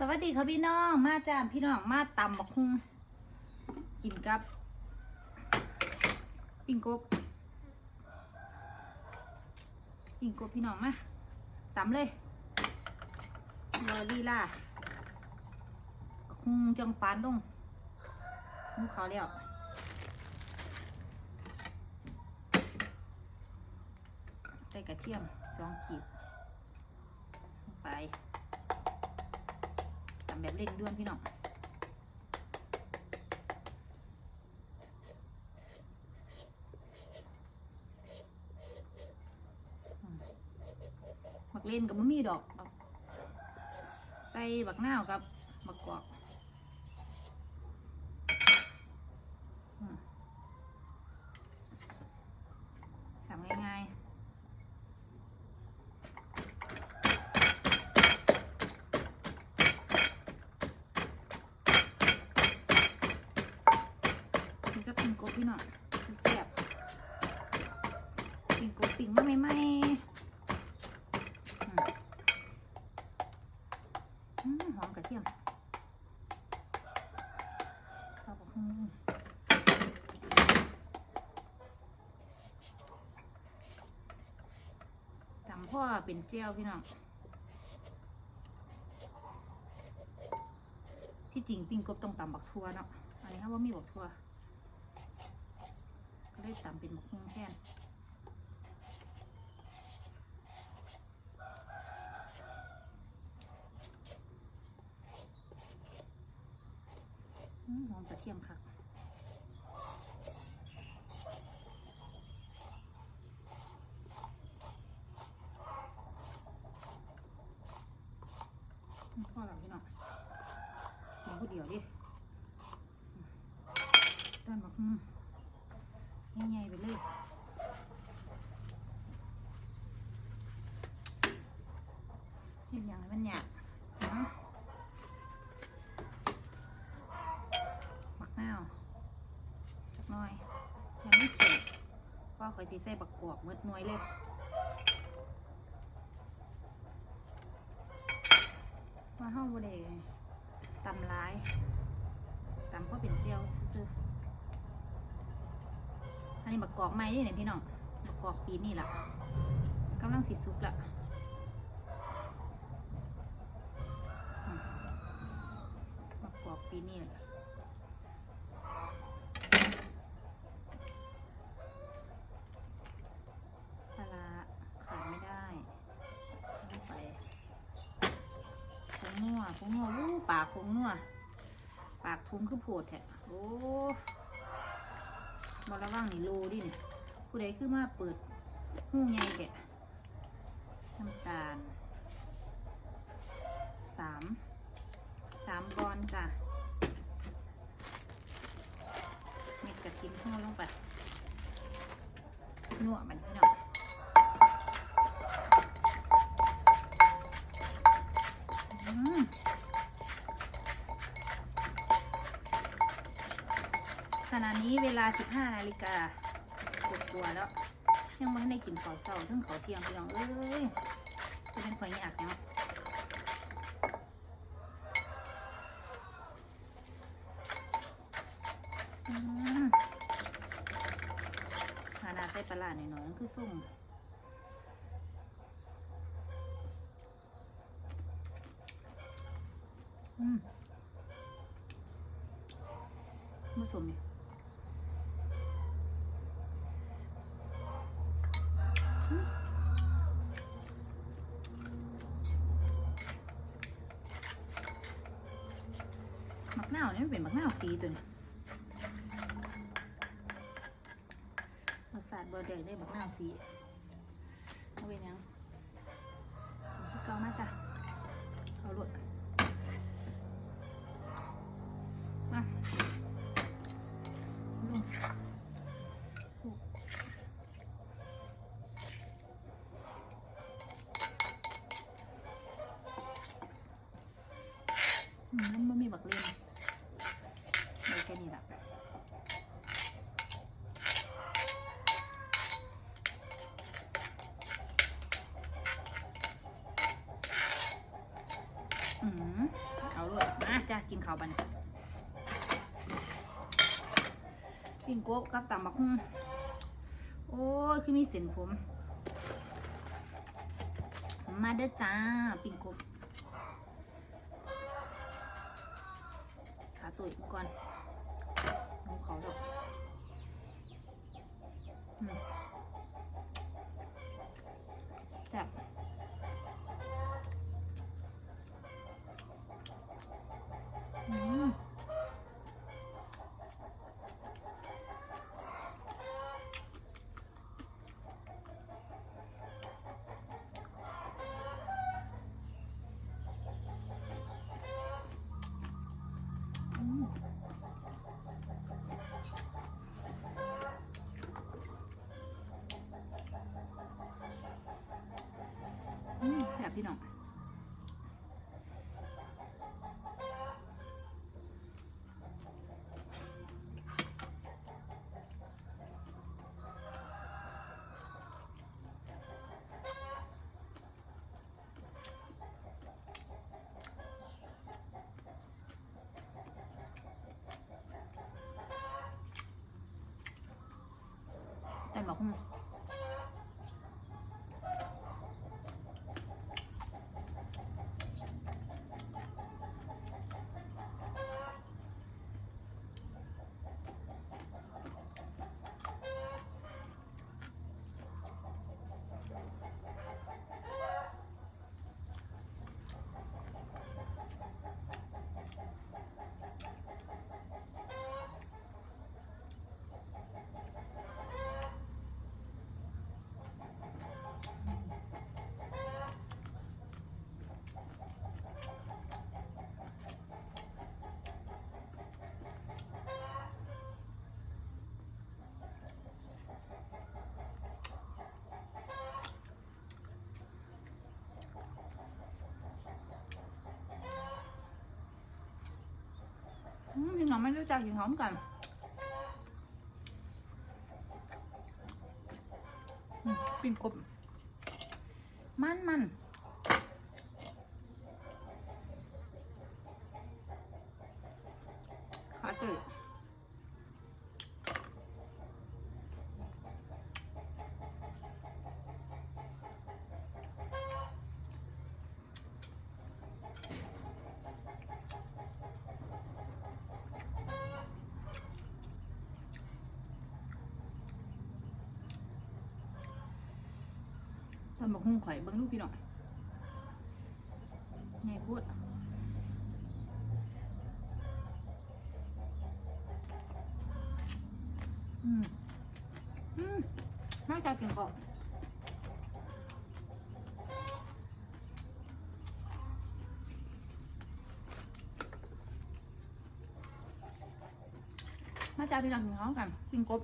สวัสดีค่ะพี่น้องมาจ้าพี่น้องมาตำบักฮุงกินกับ ปิ้งกบปิ้งกบพี่น้องมาตำเลยรอลีลาบักฮุงจังฟานลงหมูเขาวแล้วใส่กระเทียมสองขีดไป แบบเร่งด่วนพี่น้องอืมบักเล่นกับมะมีดอก ใส่บักนากับบักกอกทำง่ายๆ นี่ก็ปิ่งกบ พี่น้องแซ่บปิ่งกบปิ่งมาไม่ไหมอืมอืมหอมกระเทียมข้าวผัดอืมตำพ่อเป็นเจียวพี่น้องที่จริงปิ้งกบต้องตำบักทั่วเนาะอันนี้ว่ามีบักทั่ว ก็เลยตำเป็นมกฮุ้งแทนหอมกระเทียมค่ะพ่อเราพี่น้องหอมูผู้เดียวดิอืมต้นบักฮุ้ง ใหญ่ๆไปเลยเห็นอย่างไรมันหยาบเนาะหมักนาวสักน่อยแถมไม่เสียว่าคอยสีใส่บักกวกเมืดน่วยเลยว่าเฮาบ่ได้ตำร้ายตำก็เป็นเจียวซื่อ อันนี้บักกอกไม้นี่เนี่ยพี่น้องบักกอกปีนี่แหละกำลังสิสุกละบักกอกปีนี่แหละปลาร้าขาดไม่ได้ลงไปผงนัวผงนัววู้ปากผงนัวปากทุ้มคือโผดแท้โอ้ บอระว่างนี่โลดิเนี่ยผู้ใดคือมาเปิดหูใหญ่แกะน้ำตาลสามสามกอนจ้ะเม็ดกระทิ้งข้องลงไปนัวมันพี่น้องอืม ขณะ นี้เวลา 15นาฬิกาปวดตัวแล้ว ยังไม่ได้กินข้าวเช้าทั้งข้าวเที่ยงพี่น้องเอ้ยจะเป็นข่อยอยากเนาะขนาดใส่ปลาร้าหน่อยๆมันคือส้มอืมผสมเนี่ย มักนาวนี่มันเป็นมักนาวสีตัวนี้รสชาติบอร์เดกได้มักนาวสีเอาไปยังเกามาจ้ะเอาลวดมาลงมมันไม่มีบักเล่น แค่นี้ละอืมมาจ้ากินข้าวบันปิ้งโกบกับตำบักหุ่งโอ้ยคือมีเส้นผม มาเด้อจ้า ปิ้งกบขาตุ๋ยก่อน เขาดอกอืมแซ่บอืมอืมอืมแซ่บ พี่น้องแต่บอกคุณ อมพี่น้องไม่รู้จักกินหอมกันอืมปิ้งกบมันมัน ตอนบอกหุ้งข่อยเบิ้งลูกพี่น้องไงพูดอืมอืมน่าจะกินก่อนมาจ้าพี่น้องกินข้าวกันกินกบ